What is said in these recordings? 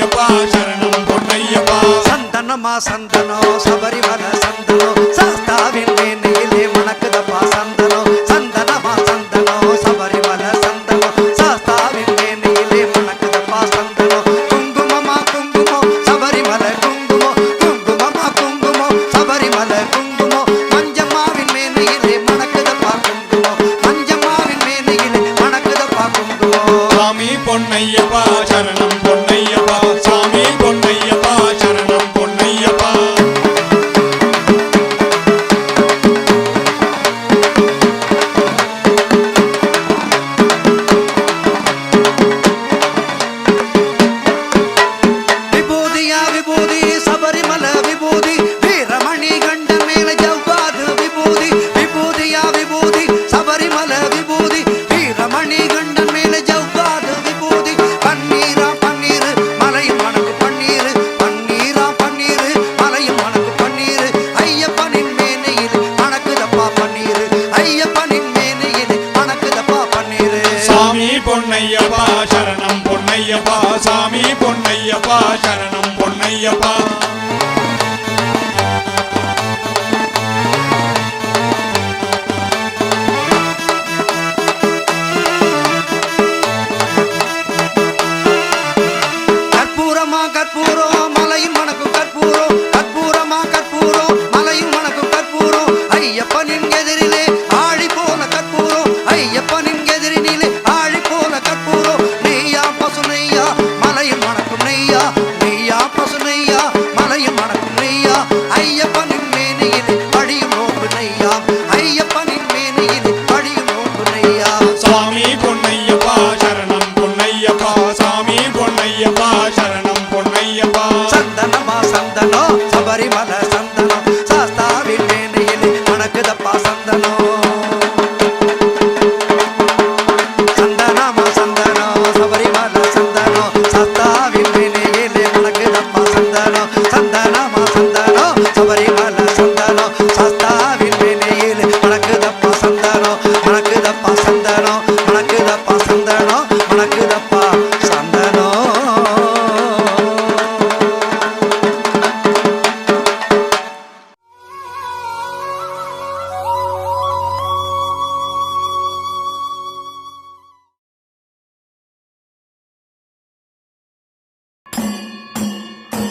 பொன்னையப்பா சரணம் பொன்னையப்பா. சந்தனமா சந்தனம் சபரிமல சந்தனம். பொன்னையப்பா சரணம் பொன்னையப்பா சாமி பொன்னையப்பா சரணம் பொன்னையப்பா.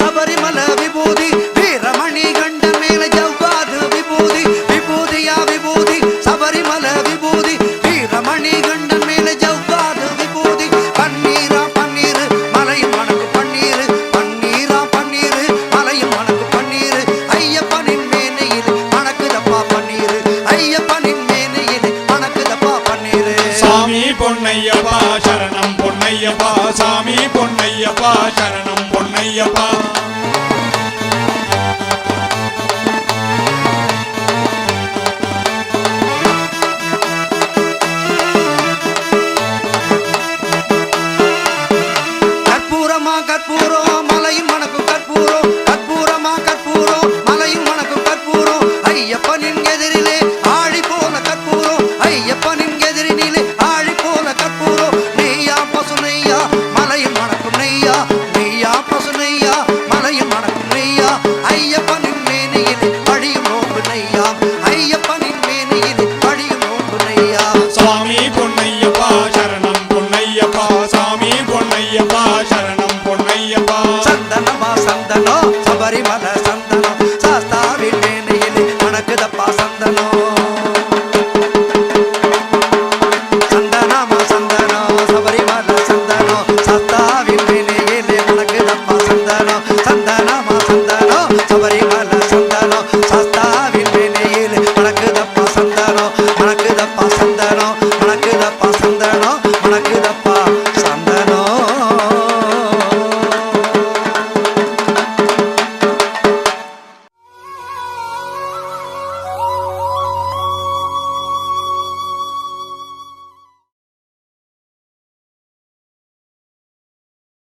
சபரிமல விபூதி வீரமணி கண்ட மேல ஜவ்வாது விபூதி விபூதியா விபூதி சபரிமல விபூதி வீரமணி கண்ட மேல ஜவ்வாது விபூதி. பன்னீரா பன்னீர் மலையும் மனக்கு பன்னீர் பன்னீரா பன்னீர் மலையும் மனக்கு பன்னீர். ஐயப்பனின் மேனையில் மணக்குதப்பா பன்னீர் ஐயப்பனின் மேனையில் மணக்குதப்பா பன்னீர். சாமி பொன்னையப்பா சரணம் பொன்னையப்பா சாமி பொன்னையப்பா சரணம் பொன்னையப்பா.